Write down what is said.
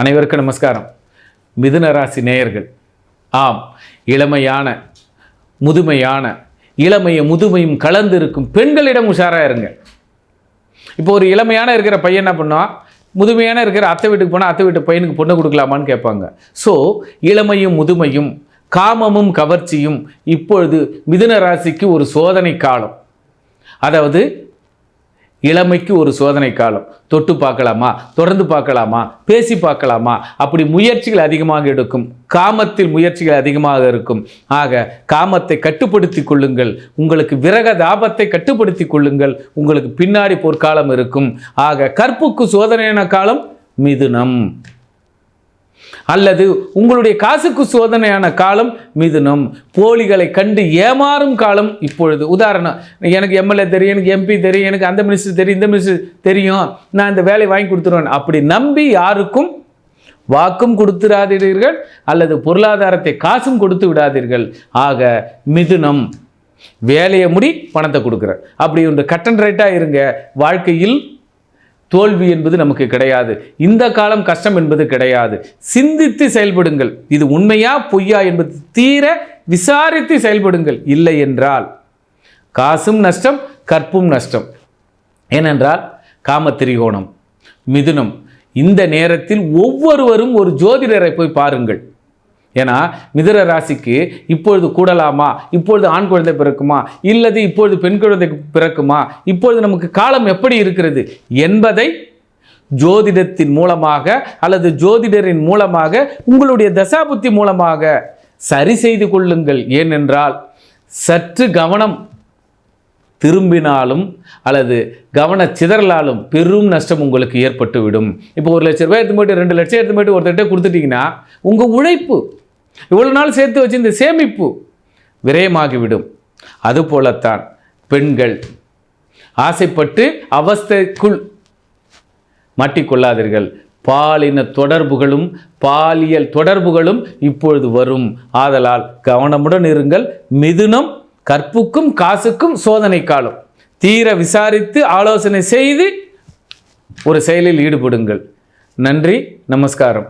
அனைவருக்கும் நமஸ்காரம். மிதுன ராசி நேயர்கள் ஆம் இளமையான முதுமையான இளமையும் முதுமையும் கலந்து இருக்கும் பெண்களிடம் உஷாராக இருங்க. இப்போ ஒரு இளமையான இருக்கிற பையன் என்ன பண்ணுவான்? முதுமையான இருக்கிற அத்தை வீட்டுக்கு போனால் அத்தை வீட்டு பையனுக்கு பொண்ணு கொடுக்கலாமான்னு கேட்பாங்க. ஸோ இளமையும் முதுமையும் காமமும் கவர்ச்சியும் இப்பொழுது மிதுன ராசிக்கு ஒரு சோதனை காலம். அதாவது இளமைக்கு ஒரு சோதனை காலம். தொட்டு பார்க்கலாமா? தொடர்ந்து பார்க்கலாமா? பேசி பார்க்கலாமா? அப்படி முயற்சிகள் அதிகமாக எடுக்கும். காமத்தில் முயற்சிகள் அதிகமாக இருக்கும். ஆக காமத்தை கட்டுப்படுத்தி கொள்ளுங்கள். உங்களுக்கு விரக தாபத்தை கட்டுப்படுத்தி கொள்ளுங்கள். உங்களுக்கு பின்னாடி பொற்காலம் இருக்கும். ஆக கற்புக்கு சோதனையான காலம் மிதுனம். அல்லது உங்களுடைய காசுக்கு சோதனையான காலம் மிதுனம். போலிகளை கண்டு ஏமாறும் காலம் இப்பொழுது. உதாரணம் எனக்கு எம்எல்ஏ தெரியும் எனக்கு எம்பி தெரியும் எனக்கு அந்த மினிஸ்டர் தெரியும் இந்த மினிஸ்டர் தெரியும். நான் இந்த வேலையை வாங்கி கொடுத்துருவேன். அப்படி நம்பி யாருக்கும் வாக்கும் கொடுத்துடாதீர்கள் அல்லது பொருளாதாரத்தை காசும் கொடுத்து விடாதீர்கள். ஆக மிதுனம் வேலையை முடி பணத்தை கொடுக்குற அப்படி ஒன்று கட்டன் ரைட்டாக இருங்க. வாழ்க்கையில் தோல்வி என்பது நமக்கு கிடையாது. இந்த காலம் கஷ்டம் என்பது கிடையாது. சிந்தித்து செயல்படுங்கள். இது உண்மையா பொய்யா என்பது தீர விசாரித்து செயல்படுங்கள். இல்லை என்றால் காசும் நஷ்டம் கற்பும் நஷ்டம். ஏனென்றால் காமத்திரிகோணம் மிதுனம் இந்த நேரத்தில் ஒவ்வொருவரும் ஒரு ஜோதிடரை போய் பாருங்கள். ஏன்னா மிதுர ராசிக்கு இப்பொழுது கூடலாமா? இப்பொழுது ஆண் குழந்தை பிறக்குமா? இல்லது இப்பொழுது பெண் குழந்தை பிறக்குமா? இப்பொழுது நமக்கு காலம் எப்படி இருக்கிறது என்பதை ஜோதிடத்தின் மூலமாக அல்லது ஜோதிடரின் மூலமாக உங்களுடைய தசாபுத்தி மூலமாக சரி செய்து கொள்ளுங்கள். ஏனென்றால் சற்று கவனம் திரும்பினாலும் அல்லது கவன சிதறலாலும் பெரும் நஷ்டம் உங்களுக்கு ஏற்பட்டுவிடும். இப்போ ஒரு லட்ச ரூபாய் எடுத்து போயிட்டு ரெண்டு லட்சம் எடுத்து போயிட்டு ஒருத்தர்கிட்ட கொடுத்துட்டிங்கன்னா உங்கள் உழைப்பு இவ்வளோ நாள் சேர்த்து வச்சு இந்த சேமிப்பு விரயமாகிவிடும். அதுபோலத்தான் பெண்கள் ஆசைப்பட்டு அவஸ்தைக்குள் மாட்டிக்கொள்ளாதீர்கள். பாலின தொடர்புகளும் பாலியல் தொடர்புகளும் இப்பொழுது வரும். ஆதலால் கவனமுடன் இருங்கள். மிதுனம் கற்புக்கும் காசுக்கும் சோதனை காலம். தீர விசாரித்து ஆலோசனை செய்து ஒரு செயலில் ஈடுபடுங்கள். நன்றி நமஸ்காரம்.